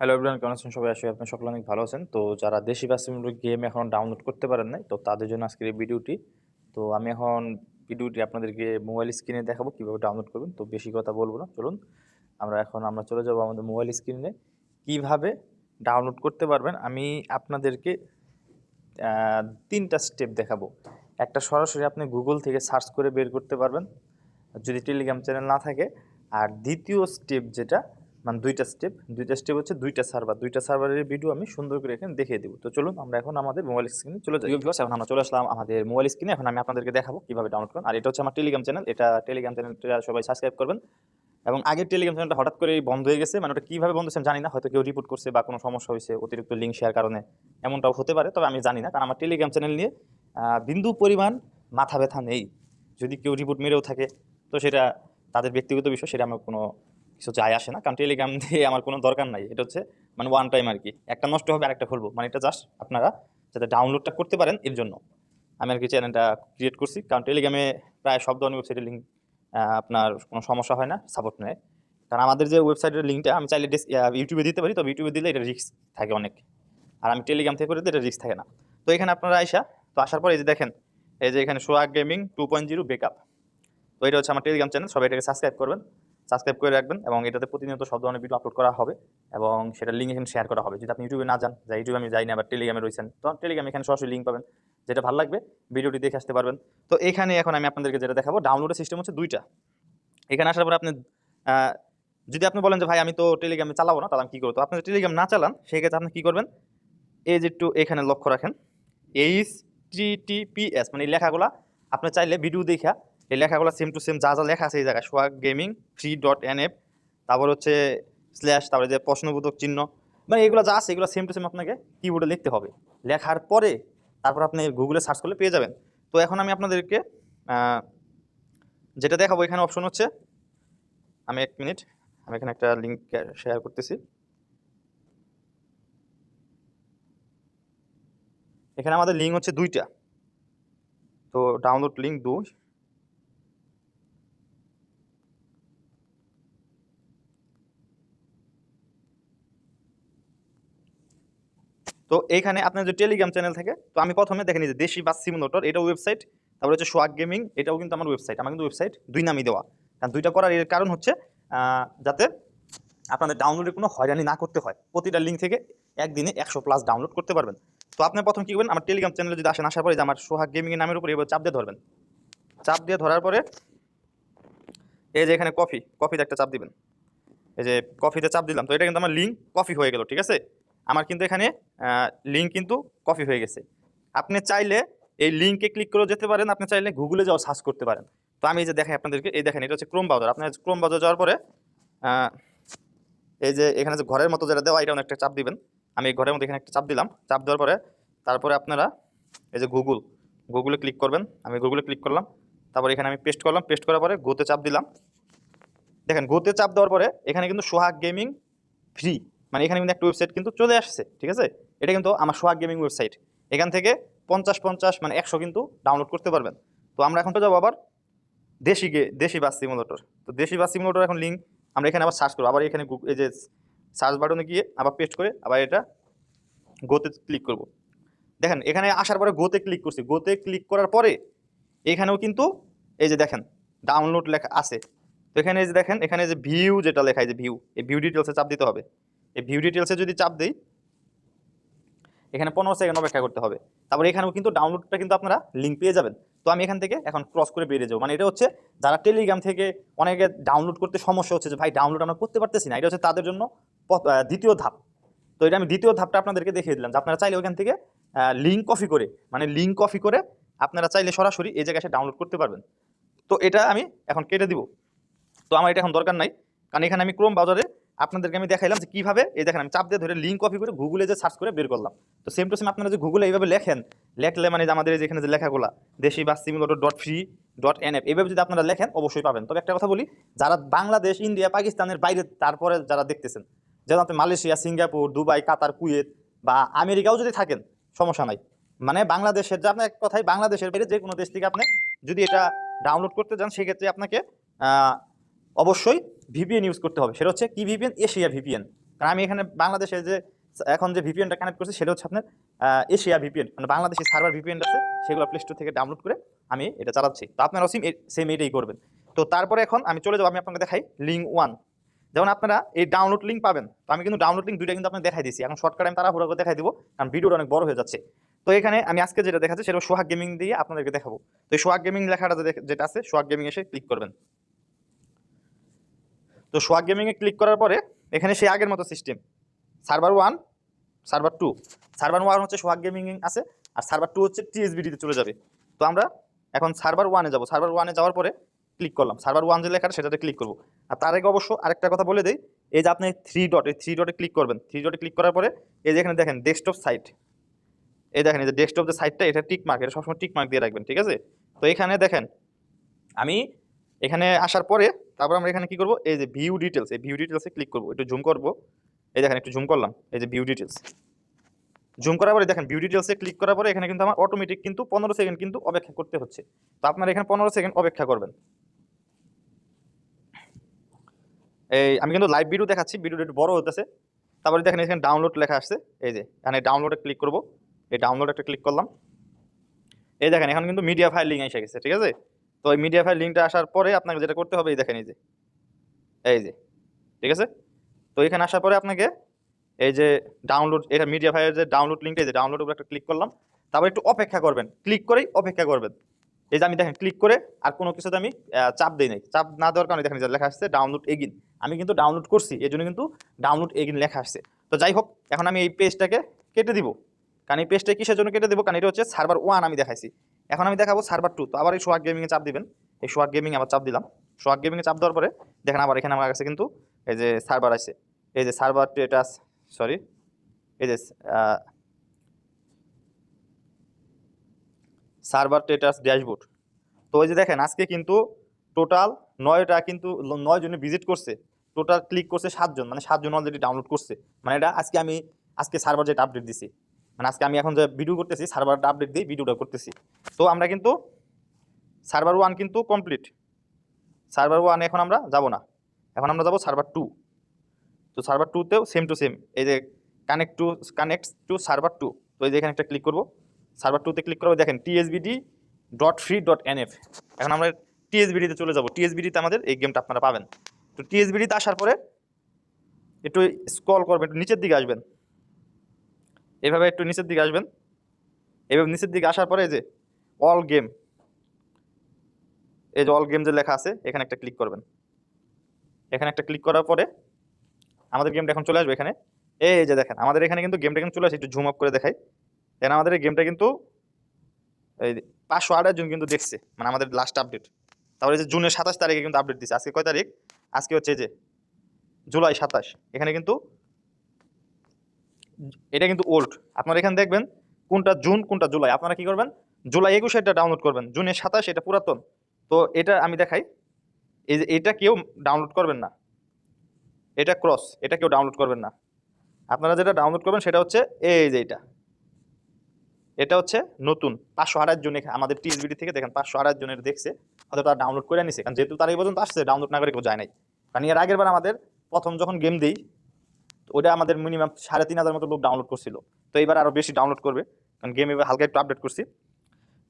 Hello everyone কেমন আছেন সবাই? আসলে আপনি সকলে অনেক ভালো আছেন। তো যারা দেশি বা গেম এখন ডাউনলোড করতে পারেন নাই, তো তাদের জন্য আজকের এই ভিডিওটি তো আমি এখন ভিডিওটি আপনাদেরকে মোবাইল স্ক্রিনে দেখাবো, কীভাবে ডাউনলোড করবেন। তো বেশি কথা বলব না, চলুন। আমরা এখন, আমরা চলে যাব আমাদের মোবাইল স্ক্রিনে কীভাবে ডাউনলোড করতে পারবেন, আমি আপনাদেরকে তিনটা স্টেপ দেখাবো। একটা সরাসরি আপনি গুগল থেকে সার্চ করে বের করতে পারবেন, যদি টেলিগ্রাম চ্যানেল না থাকে। আর দ্বিতীয় স্টেপ যেটা মানে দুইটা স্টেপ দুইটা স্টেপ হচ্ছে দুইটা সার্ভার দুইটা সার্ভারের ভিডিও আমি সুন্দর করে এখানে দেখিয়ে দেবো। তো চলুন আমরা এখন আমাদের মোবাইল স্ক্রিনে চলে যাই। ভিউয়ার্স এখন আমরা চলে আসলাম আমাদের মোবাইল স্ক্রিনে এখন আমি আপনাদেরকে দেখাবো কীভাবে ডাউনলোড করুন। আর এটা হচ্ছে আমার টেলিগ্রাম চ্যানেল এটা টেলিগ্রাম চ্যানেলটা সবাই সাবস্ক্রাইব করবেন। এবং আগের টেলিগ্রাম চ্যানেলটা হঠাৎ করে বন্ধ হয়ে গেছে। মানে ওটা কীভাবে বন্ধ হয়েছে জানি না। হয়তো কেউ রিপোর্ট করছে বা কোনো সমস্যা হয়েছে, অতিরিক্ত লিঙ্ক শেয়ার কারণে। এমনটাও হতে পারে, তবে আমি জানি না। কারণ আমার টেলিগ্রাম চ্যানেল নিয়ে বিন্দু পরিমাণ মাথা ব্যথা নেই। যদি কেউ রিপোর্ট মেরেও থাকে, তো সেটা তাদের ব্যক্তিগত বিষয়, সেটা আমার কোনো কিছু যায় আসে না। কারণ টেলিগ্রাম দিয়ে আমার কোনো দরকার নাই। এটা হচ্ছে মানে ওয়ান টাইম আর কি। একটা নষ্ট হবে, আরেকটা খুলবো। মানে এটা জাস্ট আপনারা যাতে ডাউনলোডটা করতে পারেন এর জন্য। আমি আর কি চ্যানেলটা ক্রিয়েট করছি। কারণ টেলিগ্রামে প্রায় সব ধরনের ওয়েবসাইটের লিঙ্ক আপনার কোনো সমস্যা হয় না সাপোর্ট নেয়। কারণ আমাদের যে ওয়েবসাইটের লিঙ্কটা আমি চাইলে ডিস- ইউটিউবে দিতে পারি। তবে ইউটিউবে দিলে এটা রিস্ক থাকে অনেক। আর আমি টেলিগ্রাম থেকে করে দিলে এটা রিস্ক থাকে না। তো এখানে আপনারা আইসা, তো আসার পর এই যে দেখেন, এই যে এখানে Swag Gaming two point zero backup তো এটা হচ্ছে আমার টেলিগ্রাম চ্যানেল সবাই এটাকে সাবস্ক্রাইব করবেন। সাবস্ক্রাইব করে রাখবেন এবং এটাতে প্রতিনিয়ত সব ধরনের ভিডিও আপলোড করা হবে এবং সেটা লিঙ্ক এখানে শেয়ার করা হবে। যদি আপনি ইউটিউবে না যান যা ইউটিউবে আমি যাই না, আবার টেলিগ্রামে রয়েছেন, তো টেলিগ্রামে এখানে সরাসরি লিঙ্ক পাবেন, যেটা ভালো লাগবে ভিডিওটি দেখে আসতে পারবেন। তো এখানে এখন আমি আপনাদেরকে যেটা দেখাবো ডাউনলোডের সিস্টেম হচ্ছে দুইটা। এখানে আসার পরে আপনি যদি আপনি বলেন যে, ভাই, আমি তো টেলিগ্রামে চালাবো না, তাহলে আমি কী করব? তো আপনি টেলিগ্রাম না চালান, সেক্ষেত্রে আপনি কী করবেন? এই যে একটু এখানে লক্ষ্য রাখেন এইচ টি টিটিপিএস মানে এই লেখাগুলা, আপনি চাইলে ভিডিও দেখা এই লেখাগুলো সেম টু সেম যা যা লেখা আছে এই জায়গায় Swag Gaming free dot N F তারপর হচ্ছে স্ল্যাশ তারপরে যে প্রশ্নবোধক চিহ্ন মানে এগুলো যা আছে এগুলো সেম টু সেম আপনাকে কিবোর্ডে লিখতে হবে। লেখার পরে তারপর আপনি গুগলে সার্চ করলে পেয়ে যাবেন। তো এখন আমি আপনাদেরকে যেটা দেখাবো এখানে অপশন হচ্ছে, আমি এক মিনিট আমি এখানে একটা লিঙ্ক শেয়ার করতেছি। এখানে আমাদের লিঙ্ক হচ্ছে দুইটা। তো ডাউনলোড লিঙ্ক দুই তো এইখানে আপনার যে টেলিগ্রাম চ্যানেল থাকে, তো আমি প্রথমে দেখে নিই যে দেশি বাস সিমুলেটর এটা ওয়েবসাইট তারপরে হচ্ছে সোয়াগ গেমিং এটাও কিন্তু আমার ওয়েবসাইট আমার কিন্তু ওয়েবসাইট দুই নামই দেওয়া। কারণ দুইটা করার এর কারণ হচ্ছে যাতে আপনাদের ডাউনলোডে কোনো হয়রানি না করতে হয়। প্রতিটা লিঙ্ক থেকে একদিনে একশো প্লাস ডাউনলোড করতে পারবেন। তো আপনি প্রথম কী করবেন, আমার টেলিগ্রাম চ্যানেলে যদি আসেন, আসার পরে যে আমার সোহাগ গেমিংয়ের নামের উপরে এবার চাপ দিয়ে ধরবেন। চাপ দিয়ে ধরার পরে, এই যে এখানে কফি কফিতে একটা চাপ দিবেন। এই যে কফিতে চাপ দিলাম, তো এটা কিন্তু আমার লিঙ্ক কফি হয়ে গেল, ঠিক আছে? আমার কিন্তু এখানে লিঙ্ক কিন্তু কপি হয়ে গেছে। আপনি চাইলে এই লিঙ্কে ক্লিক করেও যেতে পারেন, আপনি চাইলে গুগলে যাওয়া সার্চ করতে পারেন। তো আমি এই যে দেখাই আপনাদেরকে, এই দেখেন, এটা হচ্ছে ক্রোম ব্রাউজার আপনার ক্রোম ব্রাউজার যাওয়ার পরে এই যে এখানে যে ঘরের মতো যেটা দেওয়া, এটা একটা চাপ দিবেন। আমি এই ঘরের মধ্যে এখানে একটা চাপ দিলাম। চাপ দেওয়ার পরে, তারপরে আপনারা এই যে গুগল গুগলে ক্লিক করবেন। আমি গুগলে ক্লিক করলাম। তারপরে এখানে আমি পেস্ট করলাম। পেস্ট করার পরে গোতে চাপ দিলাম। দেখেন গোতে চাপ দেওয়ার পরে, এখানে কিন্তু সোহাগ গেমিং ফ্রি মানে এখানে কিন্তু একটা ওয়েবসাইট কিন্তু চলে আসছে, ঠিক আছে? এটা কিন্তু আমার সোহাগ গেমিং ওয়েবসাইট এখান থেকে পঞ্চাশ পঞ্চাশ মানে একশো কিন্তু ডাউনলোড করতে পারবেন। তো আমরা এখন তো যাব আবার দেশি গে দেশি বাস সিমুলেটর তো দেশি বাস সিমুলেটর এখন লিঙ্ক আমরা এখানে আবার সার্চ করব। আবার এখানে এই যে সার্চ বাটনে গিয়ে আবার পেস্ট করে আবার এটা গোতে ক্লিক করব। দেখেন, এখানে আসার পরে গোতে ক্লিক করছি। গোতে ক্লিক করার পরে এখানেও কিন্তু এই যে দেখেন ডাউনলোড লেখা আছে। তো এখানে যে দেখেন, এখানে যে ভিউ যেটা লেখা যে ভিউ এই ভিউ ডিটেলসে চাপ দিতে হবে। এই ভিউ ডিটেলসে যদি চাপ দিই, এখানে পনেরো সেকেন্ড অপেক্ষা করতে হবে। তারপরে এখানেও কিন্তু ডাউনলোডটা কিন্তু আপনারা লিঙ্ক পেয়ে যাবেন। তো আমি এখান থেকে এখন ক্রস করে বেরিয়ে যাব। মানে এটা হচ্ছে যারা টেলিগ্রাম থেকে অনেকে ডাউনলোড করতে সমস্যা হচ্ছে যে, ভাই ডাউনলোড আমরা করতে পারতেছি না। এটা হচ্ছে তাদের জন্য দ্বিতীয় ধাপ। তো এটা আমি দ্বিতীয় ধাপটা আপনাদেরকে দেখিয়ে দিলাম যে, আপনারা চাইলে ওখান থেকে লিঙ্ক কপি করে মানে লিঙ্ক কপি করে আপনারা চাইলে সরাসরি এই জায়গায় ডাউনলোড করতে পারবেন। তো এটা আমি এখন কেটে দিব। তো আমার এটা এখন দরকার নাই। কারণ এখানে আমি ক্রোম ব্রাউজারে আপনাদেরকে আমি দেখাইলাম যে কীভাবে, এই দেখেন আমি চাপ দিয়ে ধরে লিঙ্ক কপি করে গুগলে যে সার্চ করে বের করলাম। তো সেম টু সেম আপনারা যে গুগলে এইভাবে লেখেন, লেখলে মানে যে আমাদের এই যে লেখাগুলা, দেশি বা simulator dot free dot N F এইভাবে যদি আপনারা লেখেন অবশ্যই পাবেন। তবে একটা কথা বলি, যারা বাংলাদেশ, ইন্ডিয়া, পাকিস্তানের বাইরে তারপরে যারা দেখতেছেন, যেমন আপনি Malaysia, Singapore, Dubai, Qatar, Kuwait বা আমেরিকাও যদি থাকেন, সমস্যা নাই। মানে বাংলাদেশের যে আপনার এক কথাই বাংলাদেশের বাইরে যে কোনো দেশ থেকে আপনি যদি এটা ডাউনলোড করতে যান, সেক্ষেত্রে আপনাকে অবশ্যই ভিপিএন ইউজ করতে হবে। সেটা হচ্ছে কি ভিপিএন এশিয়া ভিপিএন কারণ আমি এখানে বাংলাদেশে যে এখন যে ভিপিএনটা কানেক্ট করছি, সেটা হচ্ছে আপনার এশিয়া ভিপিএন মানে বাংলাদেশি সার্ভার ভিপিএন আছে, সেগুলো প্লে স্টোর থেকে ডাউনলোড করে আমি এটা চালাচ্ছি। তো আপনারাও সিম সেম এটাই করবেন। তো তারপরে এখন আমি চলে যাব, আমি আপনাকে দেখাই লিঙ্ক ওয়ান যেমন আপনারা এই ডাউনলোড লিঙ্ক পাবেন। তো আমি কিন্তু ডাউনলোড লিঙ্ক দুইটা কিন্তু আপনাকে দেখাই দিচ্ছি এখন শর্টকাট আমি তাড়াহুড়ো করে দেখাই দিব, কারণ ভিডিওটা অনেক বড় হয়ে যাচ্ছে। তো এখানে আমি আজকে যেটা দেখাচ্ছি, সেটা সোহাগ গেমিং দিয়ে আপনাদেরকে দেখাবো। তো সোহাগ গেমিং লেখাটা যেটা আছে, সোহাগ গেমিং এসে ক্লিক করবেন। তো সোহাগ গেমিংয়ে ক্লিক করার পরে এখানে সেই আগের মতো system server one server two server one হচ্ছে সোহাগ গেমিং আছে, আর সার্ভার টু হচ্ছে টিএসবিডিতে চলে যাবে। তো আমরা এখন সার্ভার ওয়ানে যাব। সার্ভার ওয়ানে যাওয়ার পরে ক্লিক করলাম। সার্ভার ওয়ান যে লেখাটা সেটাতে ক্লিক করব। আর তার আগে অবশ্য আরেকটা কথা বলে দিই, এই যে আপনি থ্রি ডট এই থ্রি ডটে ক্লিক করবেন। থ্রি ডটে ক্লিক করার পরে এই যে এখানে দেখেন ডেস্কটপ সাইট এই দেখেন, এই যে ডেস্কটপ যে সাইটটা এটা টিক মার্ক এটা সবসময় টিক মার্ক দিয়ে রাখবেন, ঠিক আছে? তো এখানে দেখেন, আমি এখানে আসার পরে তারপর আমরা এখানে কি করব? এই যে ভিউ ডিটেলস এই ভিউ ডিটেলসে ক্লিক করব। একটু জুম করব। এই দেখেন, একটু জুম করলাম। এই যে ভিউ ডিটেলস জুম করার পরে দেখেন ভিউ ডিটেলসে ক্লিক করার পরে এখানে কিন্তু আমার অটোমেটিক কিন্তু পনেরো সেকেন্ড কিন্তু অপেক্ষা করতে হচ্ছে। তো আপনারা এখানে পনেরো সেকেন্ড অপেক্ষা করবেন। এই, আমি কিন্তু লাইভ ভিডিও দেখাচ্ছি ভিডিওটা একটু বড় হতেছে তারপরে দেখেন, এখানে ডাউনলোড লেখা আসছে। এই যে, এখানে ডাউনলোডে ক্লিক করব। এই ডাউনলোড একটা ক্লিক করলাম। এই দেখেন, এখন কিন্তু মিডিয়া ফাইল এসে গেছে, ঠিক আছে? তো ওই মিডিয়া ফাইল লিঙ্কটা আসার পরে আপনাকে যেটা করতে হবে, এই দেখেন এই যে এই যে, ঠিক আছে? তো এখানে আসার পরে আপনাকে এই যে ডাউনলোড এটা মিডিয়া ফাইলের যে ডাউনলোড লিঙ্কটা এই যে ডাউনলোড উপরে একটা ক্লিক করলাম। তারপর একটু অপেক্ষা করবেন ক্লিক করেই অপেক্ষা করবেন। এই যে আমি দেখেন ক্লিক করে আর কোনো কিছুতে আমি চাপ দিই নাই। চাপ না দেওয়ার কারণে দেখেন যে লেখা আসছে ডাউনলোড এগিন আমি কিন্তু ডাউনলোড করছি এই জন্য কিন্তু ডাউনলোড এগিন লেখা আসছে। তো যাই হোক, এখন আমি এই পেজটাকে কেটে দিব। কারণ এই পেজটা কিসের জন্য কেটে দেবো? কারণ এটা হচ্ছে সার্ভার ওয়ান আমি দেখাইছি। এখন আমি দেখাবো সার্ভার টু তো আবার এই সোয়াগ গেমিংয়ে চাপ দিবেন। এই সোয়াগ গেমিং আবার চাপ দিলাম। সোয়াগ গেমিংয়ে চাপ দেওয়ার পরে দেখেন আবার এখানে আমার কাছে কিন্তু এই যে সার্ভার আছে। এই যে সার্ভার স্টেটাস সরি এই যে সার্ভার স্টেটাস ড্যাশবোর্ড তো ওই যে দেখেন, আজকে কিন্তু টোটাল নয়টা কিন্তু নয় জনে ভিজিট করছে। টোটাল ক্লিক করছে সাতজন। মানে সাতজন অলরেডি ডাউনলোড করছে। মানে এটা আজকে আমি, আজকে সার্ভার যেটা আপডেট দিছি। মানে আজকে আমি এখন যে ভিডিও করতেছি সার্ভারটা আপডেট দিয়ে ভিডিওটা করতেছি। তো আমরা কিন্তু সার্ভার ওয়ান কিন্তু কমপ্লিট সার্ভার ওয়ান এখন আমরা যাব না। এখন আমরা যাব সার্ভার টু তো সার্ভার টুতেও সেম টু সেম এই যে connect to connect to server two তো এই যে এখানে একটা ক্লিক করব। সার্ভার টুতে ক্লিক করব দেখেন TSBD dot free dot NF এখন আমরা টিএসবিডিতে চলে যাব। টিএসবিডিতে আমাদের এই গেমটা আপনারা পাবেন। তো টিএসবিডিতে আসার পরে একটু স্ক্রল করবেন, একটু নিচের দিকে আসবেন। এভাবে একটু নিচের দিকে আসবেন। এভাবে নিচের দিকে আসার পরে এই যে অল গেম এই যে অল গেম যে লেখা আছে, এখানে একটা ক্লিক করবেন। এখানে একটা ক্লিক করার পরে আমাদের গেমটা এখন চলে আসবে এখানে। এই যে দেখেন, আমাদের এখানে কিন্তু গেমটা এখন চলে আসে, একটু জুম আপ করে দেখাই। দেখেন আমাদের এই গেমটা কিন্তু এই পাঁচশো আঠাশ জন কিন্তু দেখছে মানে আমাদের লাস্ট আপডেট তারপরে যে জুনের সাতাশ তারিখে কিন্তু আপডেট দিচ্ছে আজকে কয় তারিখ? আজকে হচ্ছে যে জুলাই সাতাশ। এখানে কিন্তু এটা কিন্তু ওল্ড আপনারা এখানে দেখবেন কোনটা জুন, কোনটা জুলাই। আপনারা কি করবেন? জুলাই একুশে এটা ডাউনলোড করবেন। জুনের সাতাশ এটা পুরাতন। তো এটা আমি দেখাই। এই যে এটা কেউ ডাউনলোড করবেন না। এটা ক্রস এটা কেউ ডাউনলোড করবেন না। আপনারা যেটা ডাউনলোড করবেন সেটা হচ্ছে এই যে এটা। এটা হচ্ছে নতুন। পাঁচশো আড়াই জন আমাদের টিএসবিডি থেকে দেখেন পাঁচশো আড়াই জনের দেখছে। হয়তো তারা ডাউনলোড করে নিছে। কারণ যেহেতু তারা এই পর্যন্ত আসছে ডাউনলোড না করে কেউ যায় নাই। কারণ এর আগের বার আমাদের প্রথম যখন গেম দিই ওটা আমাদের মিনিমাম সাড়ে তিন হাজার মতো লোক ডাউনলোড করছিল। তো এবার আরও বেশি ডাউনলোড করবে। কারণ গেম এবার হালকা একটু আপডেট করছি।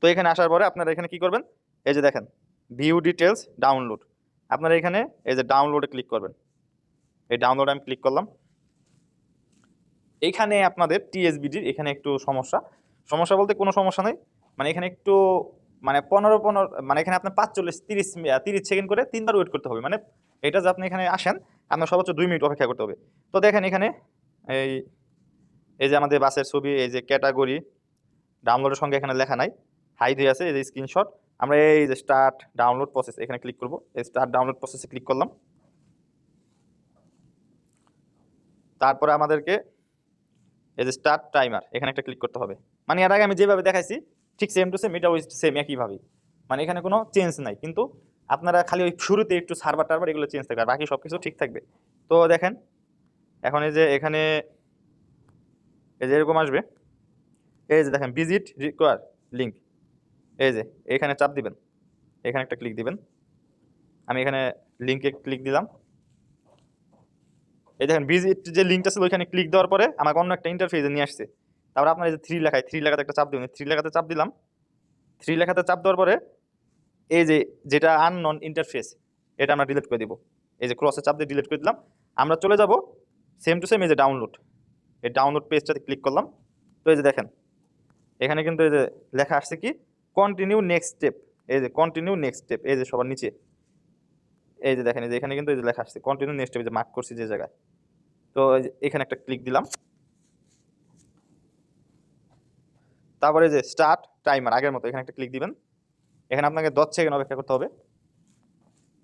তো এখানে আসার পরে আপনারা এখানে কি করবেন? এই যে দেখেন ভিউ ডিটেলস ডাউনলোড আপনারা এখানে এই যে ডাউনলোডে ক্লিক করবেন। এই ডাউনলোড আমি ক্লিক করলাম। এখানে আপনাদের টিএসবিডির এখানে একটু সমস্যা। সমস্যা বলতে কোনো সমস্যা নেই। মানে এখানে একটু মানে পনেরো পনেরো মানে এখানে আপনার পাঁচচল্লিশ, তিরিশ তিরিশ সেকেন্ড করে তিনবার ওয়েট করতে হবে। মানে এটা যে আপনি এখানে আসেন আপনার সর্বোচ্চ দুই মিনিট অপেক্ষা করতে হবে। তো দেখেন এখানে এই এই যে আমাদের বাসের ছবি, এই যে ক্যাটাগরি, ডাউনলোডের সঙ্গে এখানে লেখা নাই। হাইড হয়ে আছে, এই যে স্ক্রিনশট আমরা এই যে স্টার্ট ডাউনলোড প্রসেস এখানে ক্লিক করব। এই স্টার্ট ডাউনলোড প্রসেসে ক্লিক করলাম। তারপরে আমাদেরকে এই যে স্টার্ট টাইমার এখানে একটা ক্লিক করতে হবে। মানে এর আগে আমি যেভাবে দেখাইছি, ঠিক সেম টু সেম এটা ওই সেম একইভাবেই। মানে এখানে কোনো চেঞ্জ নাই, কিন্তু আপনারা খালি ওই শুরুতে একটু সার্ভার টার্ভার এগুলো চেঞ্জ থাকবে, আর বাকি সব কিছু ঠিক থাকবে। তো দেখেন, এখন এই যে এখানে, এই যে এরকম আসবে। এই যে দেখেন ভিজিট রিকোয়ার লিঙ্ক এই যে, এখানে চাপ দিবেন। এখানে একটা ক্লিক দিবেন। আমি এখানে লিঙ্কে ক্লিক দিলাম। এই দেখেন ভিজিট যে লিঙ্কটা ছিল, ওইখানে ক্লিক দেওয়ার পরে আমাকে অন্য একটা ইন্টারফেসে নিয়ে আসছে। তারপর আপনার এই যে থ্রি লেখায় থ্রি লেখাতে একটা চাপ দিবেন। থ্রি লেখাতে চাপ দিলাম। থ্রি লেখাতে চাপ দেওয়ার পরে এই যে যেটা আননন ইন্টারফেস এটা আমরা ডিলিট করে দিব এই যে ক্রসে চাপ দিয়ে ডিলিট করে দিলাম আমরা চলে যাব সেম টু সেম এই যে ডাউনলোড এই ডাউনলোড পেজটাতে ক্লিক করলাম তো এই যে দেখেন এখানে কিন্তু এই যে লেখা আসছে কি কন্টিনিউ নেক্সট স্টেপ এই যে কন্টিনিউ নেক্সট স্টেপ এই যে সবার নিচে এই যে দেখেন এই যে এখানে কিন্তু এই যে লেখা আসছে কন্টিনিউ নেক্সট স্টেপ যে মার্ক করছি যে জায়গায় তো এখানে একটা ক্লিক দিলাম তারপরে যে স্টার্ট টাইমার আগের মতো এখানে একটা ক্লিক দিবেন এখানে আপনাকে দশ সেকেন্ড অপেক্ষা করতে হবে।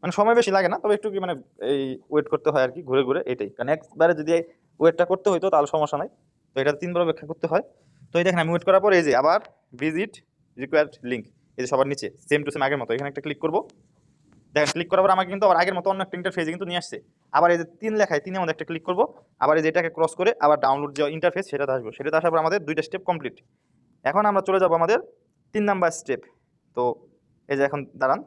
মানে সময় বেশি লাগে না, তবে একটু কি মানে এই ওয়েট করতে হয় আর কি ঘুরে ঘুরে এটাই। কারণ একবারে যদি ওয়েটটা করতে হইতো, তাহলে সমস্যা নাই। তো এটা তিনবার অপেক্ষা করতে হয়। তো এই দেখেন, আমি ওয়েট করার পর এই যে আবার ভিজিট রিকোয়ার্ড লিঙ্ক এই যে সবার নিচে সেম টু সেম আগের মতো। এখানে একটা ক্লিক করব। দেখেন ক্লিক করার পর আমাকে কিন্তু আবার আগের মতো অন্য একটা ইন্টারফেসে কিন্তু নিয়ে আসছে। আবার এই যে তিন লেখায় তিনে আমাদের একটা ক্লিক করব। আবার এই যে এটাকে ক্রস করে আবার ডাউনলোড যে ইন্টারফেস সেটাতে আসব। সেটাতে আসার পর আমাদের দুইটা স্টেপ কমপ্লিট এখন আমরা চলে যাব আমাদের তিন নাম্বার স্টেপ তো এই যে এখন দাঁড়ান।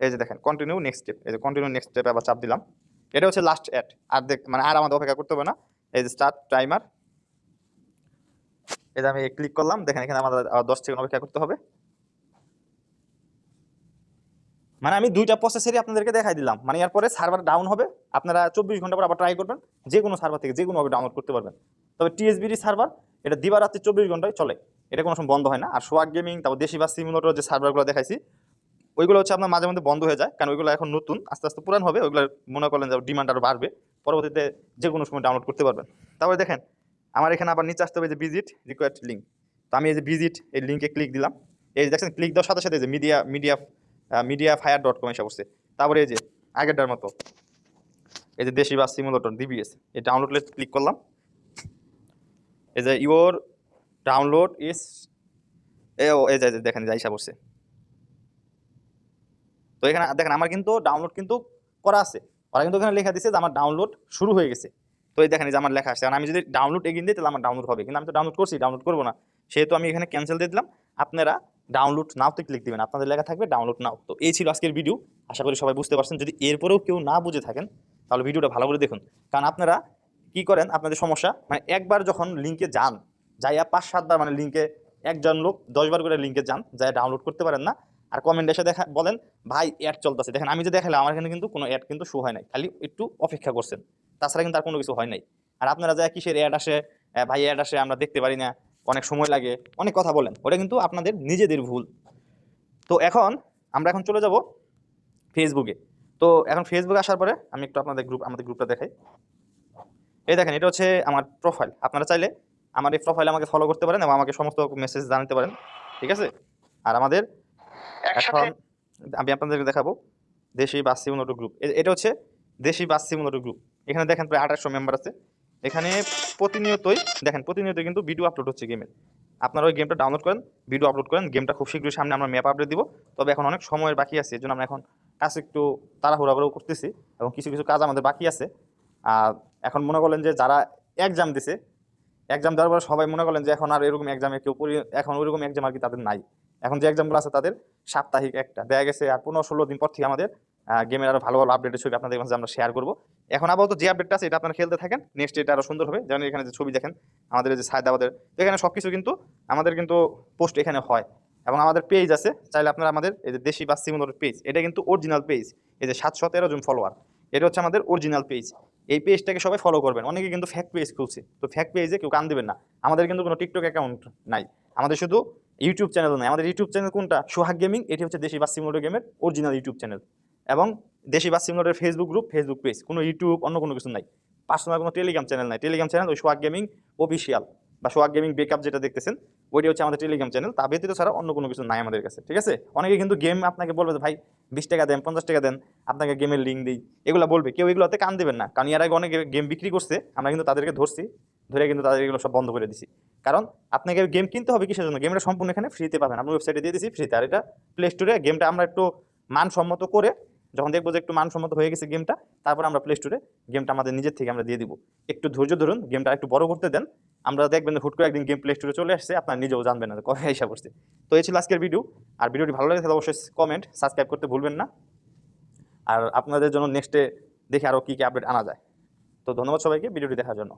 এই যে দেখেন কন্টিনিউ নেক্সট স্টেপ এই যে কন্টিনিউ নেক্সট স্টেপে আবার চাপ দিলাম। এটা হচ্ছে লাস্ট অ্যাড আর দেখ মানে আর আমাদের অপেক্ষা করতে হবে না। এই যে স্টার্ট টাইমার এই আমি ক্লিক করলাম, দেখেন এখানে আমাদের দশ সেকেন্ড অপেক্ষা করতে হবে। মানে আমি দুইটা প্রসেসেরই আপনাদেরকে দেখাই দিলাম। মানে এরপরে সার্ভার ডাউন হবে। আপনারা চব্বিশ ঘণ্টা পর আবার ট্রাই করবেন। যে কোনো সার্ভার থেকে যে কোনোভাবে ডাউনলোড করতে পারবেন। তবে টিএসবিডি সার্ভার এটা দিবারাত্রি চব্বিশ ঘন্টায় চলে। এটা কোনো সময় বন্ধ হয় না। আর সোয়াগ গেমিং, তারপর দেশি বা সিমুলেটর যে সার্ভারগুলো দেখাইছি, ওইগুলো হচ্ছে আপনার মাঝে মধ্যে বন্ধ হয়ে যায়। কারণ ওইগুলো এখন নতুন, আস্তে আস্তে পুরান হবে, ওইগুলো মনে করলেন যে ডিমান্ড আরও বাড়বে। পরবর্তীতে যে কোনো সময় ডাউনলোড করতে পারবেন। তারপরে দেখেন, আমার এখানে আবার নিচে আসতে হবে যে ভিজিট রিকোয়ার্ড লিঙ্ক তো আমি এই যে ভিজিট এই লিঙ্কে ক্লিক দিলাম। এই যে দেখছেন ক্লিক দেওয়ার সাথে সাথে যে media media media fire dot com এসে বসছে। তারপরে এই যে আগেরটার মতো, এই যে দেশি বা সিমুলেটর ডিবিএস এই ডাউনলোড ক্লিক করলাম। এই যে ইওর ডাউনলোড ইস এই যে দেখেন, এই যে আইসা বসছে। তো এখানে, দেখেন, আমার কিন্তু ডাউনলোড কিন্তু করা আছে। ওরা কিন্তু এখানে লেখা দিচ্ছে যে আমার ডাউনলোড শুরু হয়ে গেছে। তো এই দেখেন যে আমার লেখা আসছে আর আমি যদি ডাউনলোড এগিয়ে দিই তাহলে আমার ডাউনলোড হবে। কিন্তু আমি তো ডাউনলোড করছি ডাউনলোড করব না। সেহেতু আমি এখানে ক্যান্সেল দিয়ে দিলাম। আপনারা ডাউনলোড নাওতে ক্লিক দিবেন। আপনাদের লেখা থাকবে ডাউনলোড নাও তো এই ছিল আজকের ভিডিও আশা করি সবাই বুঝতে পারছেন। যদি এরপরেও কেউ না বুঝে থাকেন, তাহলে ভিডিওটা ভালো করে দেখুন। কারণ আপনারা কি করেন, আপনাদের সমস্যা মানে একবার যখন লিঙ্কে যান যাইয়া পাঁচ সাতবার মানে লিঙ্কে একজন লোক দশবার করে লিঙ্কে যান যাই ডাউনলোড করতে পারেন না। আর কমেন্ট এসে দেখা, বলেন, ভাই অ্যাড চলতেছে। দেখেন, আমি যে দেখালাম, আমার এখানে কিন্তু কোনো অ্যাড কিন্তু শো হয় নাই। খালি একটু অপেক্ষা করছেন। তাছাড়া কিন্তু আর কোনো কিছু হয় নাই। আর আপনারা যা কিসের অ্যাড আসে? ভাই অ্যাড আসে, আমরা দেখতে পারি না। অনেক সময় লাগে। অনেক কথা বলেন। ওটা কিন্তু আপনাদের নিজেদের ভুল। তো এখন আমরা এখন চলে যাব ফেসবুকে তো এখন ফেসবুকে আসার পরে আমি একটু আপনাদের গ্রুপ আমাদের গ্রুপটা দেখাই। এই দেখেন, এটা হচ্ছে আমার প্রোফাইল আপনারা চাইলে আমার এই প্রোফাইলে আমাকে ফলো করতে পারেন এবং আমাকে সমস্ত মেসেজ জানাতে পারেন ঠিক আছে? আর আমাদের এখন আমি আপনাদেরকে দেখাবো দেশি বাস সিমুলেটর গ্রুপ এটা হচ্ছে দেশি বাস সিমুলেটর গ্রুপ এখানে দেখেন প্রায় আঠাশশো মেম্বার আছে। এখানে প্রতিনিয়তই দেখেন প্রতিনিয়ত কিন্তু ভিডিও আপলোড হচ্ছে গেমের আপনারা ওই গেমটা ডাউনলোড করেন ভিডিও আপলোড করেন গেমটা খুব শীঘ্রই সামনে আমরা ম্যাপ আপডেট দিব। তবে এখন অনেক সময়ের বাকি আছে এই জন্য আমরা এখন কাজ একটু তাড়াহুড়া করেও করতেছি এবং কিছু কিছু কাজ আমাদের বাকি আছে। আর এখন মনে করলেন যে যারা এক্সাম দিছে এক্সাম দেওয়ার পর সবাই মনে করলেন যে এখন আর এরকম এক্সামে কেউ এখন ওইরকম এক্সাম আর কি তাদের নাই। এখন যে এক্সামগুলো আছে তাদের সাপ্তাহিক একটা। দেখা গেছে আর পনেরো ষোলো দিন পর থেকে আমাদের গেমের আরও ভালো ভালো আপডেটের ছবি আপনাদের মাঝে আমরা শেয়ার করব। এখন আপাতত যে আপডেটটা আছে এটা আপনারা খেলতে থাকেন নেক্সট এটা আরও সুন্দর হবে। যেমন এখানে যে ছবি দেখেন, আমাদের যে সায়দাবাদের এখানে সব কিছু কিন্তু আমাদের কিন্তু পোস্ট এখানে হয়। এবং আমাদের পেজ আছে, চাইলে আপনারা আমাদের এই যে দেশি বা সিমুলের পেজ এটা কিন্তু অরিজিনাল পেজ এই যে সাতশো তেরো জন ফলোয়ার এটা হচ্ছে আমাদের অরিজিনাল পেজ এই পেজটাকে সবাই ফলো করবেন। অনেকে কিন্তু ফ্যাক পেজ খুলছে। তো ফ্যাক পেজে কেউ কান দেবেন না। আমাদের কিন্তু কোনো টিকটক অ্যাকাউন্ট নাই। আমাদের শুধু ইউটিউব চ্যানেল নাই। আমাদের ইউটিউব চ্যানেল কোনটা? সোহাগ গেমিং এটি হচ্ছে দেশি বা সিমুলের গেমের অরিজিনাল ইউটিউব চ্যানেল এবং দেশি বা simulator Facebook group Facebook page কোনো ইউটিউব অন্য কোনো কিছু নাই। পার্সোনাল কোনো টেলিগ্রাম চ্যানেল নাই। টেলিগ্রাম চ্যানেল ওই সোহাগ গেমিং অফিসিয়াল বা সোহাগ গেমিং বেকআপ যেটা দেখতেছেন ওইটি হচ্ছে আমাদের টেলিগ্রাম চ্যানেল তা ব্যতীত ছাড়া অন্য কোনো কিছু নাই আমাদের কাছে, ঠিক আছে? অনেকে কিন্তু গেম আপনাকে বলবে যে, ভাই, বিশ টাকা দেন, পঞ্চাশ টাকা দেন, আপনাকে গেমের লিঙ্ক দিই। এগুলো বলবে, কেউ এগুলোতে কান দেবেন না। কারণ এর আগে অনেকে গেম বিক্রি করছে, আমরা কিন্তু তাদেরকে ধরছি, ধরে কিন্তু তাদের এগুলো সব বন্ধ করে দিছি। কারণ আপনাকে গেম কিনতে হবে কিসের জন্য? গেমটা সম্পূর্ণ এখানে ফ্রিতে পাবেন। আমরা ওয়েবসাইটে দিয়ে দিচ্ছি ফ্রিতে আর এটা প্লে স্টোরে গেমটা আমরা একটু মানসম্মত করে, যখন দেখব যে একটু মানসম্মত হয়ে গেছে গেমটা তারপর আমরা প্লে স্টোরে গেমটা আমাদের নিজের থেকে আমরা দিয়ে দিব। একটু ধৈর্য ধরুন গেমটা একটু বড় করতে দেন আমরা দেখবেন হুট করে একদিন গেম প্লে স্টোরে চলে আসছে, আপনার নিজেও জানবেন না কবে হিসাব করছে তো এই ছিল আজকের ভিডিও আর ভিডিওটি ভালো লাগে তাহলে অবশ্যই কমেন্ট সাবস্ক্রাইব করতে ভুলবেন না। আর আপনাদের জন্য নেক্সটে দেখে আরও কী কী আপডেট আনা যায়। তো ধন্যবাদ সবাইকে ভিডিওটি দেখার জন্য।